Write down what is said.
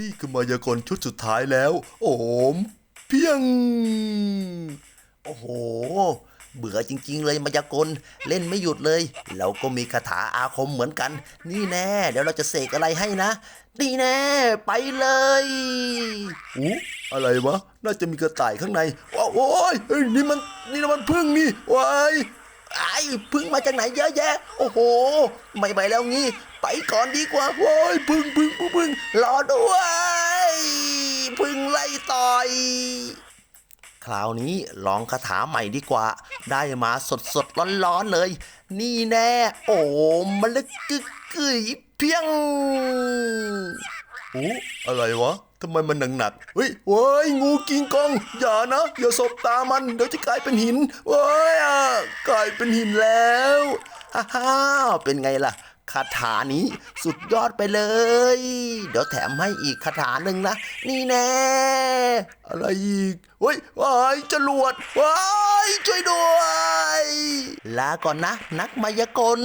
นี่คือมายากลชุดสุดท้ายแล้ว โอม เพียง โอ้โห เบื่อจริง ๆ เลยมายากลเล่นไม่หยุดเลย เราก็มีคาถาอาคมเหมือนกัน นี่แน่ เดี๋ยวเราจะเสกอะไรให้นะนี่แน่ ไปเลยอู้อะไรวะ น่าจะมีกระต่ายข้างในว้าโอ้ยนี่มันนี่มันพึ่งนี่วาย ไอ้พึ่งมาจากไหนเยอะแยะ โอ้โห ไม่ไหวแล้วงี้ ไปก่อนดีกว่าโว้ยพึ่งพึ่งพึ่งพึ่งรอด้วยพึ่งไล่ต่อยคราวนี้ลองคาถาใหม่ดีกว่า ได้มาสดสดร้อนร้อนๆเลย นี่แน่ โอ้มะลึกกึกกึยเพียงอู้อะไรวะ ทำไมมันหนักหนักเฮ้ยเว้ยงูกิงกอง อย่านะ อย่าสบตามัน เดี๋ยวจะกลายเป็นหินเว้ยอะกลายเป็นหินแล้วฮ่าฮ่าเป็นไงล่ะคาถานี้สุดยอดไปเลย เดี๋ยวแถมให้อีกคาถาหนึ่งนะ นี่แน่ อะไรอีกเฮ้ยว้ายจรวดว้ายช่วยด้วย ลาก่อนนะ นักมายากล